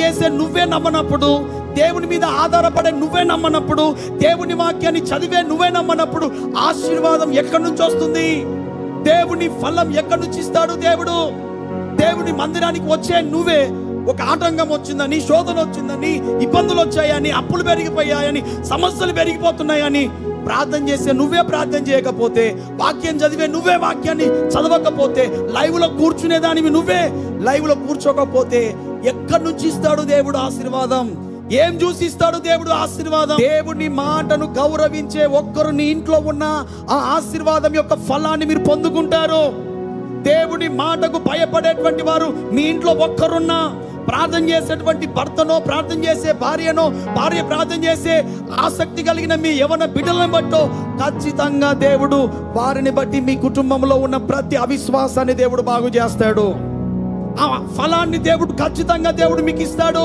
చేసే నువ్వే నమ్మనప్పుడు దేవుని మీద ఆధారపడే నువ్వే నమ్మనప్పుడు దేవుని వాక్యాన్ని చదివే నువ్వే నమ్మనప్పుడు ఆశీర్వాదం ఎక్కడి నుంచి వస్తుంది? దేవుని ఫలం ఎక్కడి నుంచి ఇస్తాడు దేవుడు? దేవుని మందిరానికి వచ్చే నువ్వే. ఒక ఆటంకం వచ్చిందని శోధన వచ్చిందని ఇబ్బందులు వచ్చాయని అప్పులు పెరిగిపోయాయని సమస్యలు పెరిగిపోతున్నాయని ప్రార్థన చేసే నువ్వే ప్రార్థన చేయకపోతే వాక్యం చదివే నువ్వే వాక్యాన్ని చదవకపోతే లైవ్లో కూర్చునే దానివి నువ్వే. లైవ్లో కూర్చోకపోతే ఎక్కడి నుంచి ఇస్తాడు దేవుడు ఆశీర్వాదం? ఏం చూసి ఇస్తాడు దేవుడు ఆశీర్వాదం? దేవుని మాటను గౌరవించే ఒక్కరు నీ ఇంట్లో ఉన్న ఆ ఆశీర్వాదం యొక్క ఫలాన్ని మీరు పొందుకుంటారు. దేవుని మాటకు భయపడేటువంటి వారు మీ ఇంట్లో ఒక్కరున్నా ప్రార్థన చేసేటువంటి భర్తనో ప్రార్థన చేసే భార్యనో భార్య ప్రార్థన చేసే ఆసక్తి కలిగిన మీ యవన బిడ్డలను బట్టో ఖచ్చితంగా దేవుడు వారిని బట్టి మీ కుటుంబంలో ఉన్న ప్రతి అవిశ్వాసాన్ని దేవుడు బాగు చేస్తాడు. ఆ ఫలాన్ని దేవుడు ఖచ్చితంగా దేవుడు మీకు ఇస్తాడు.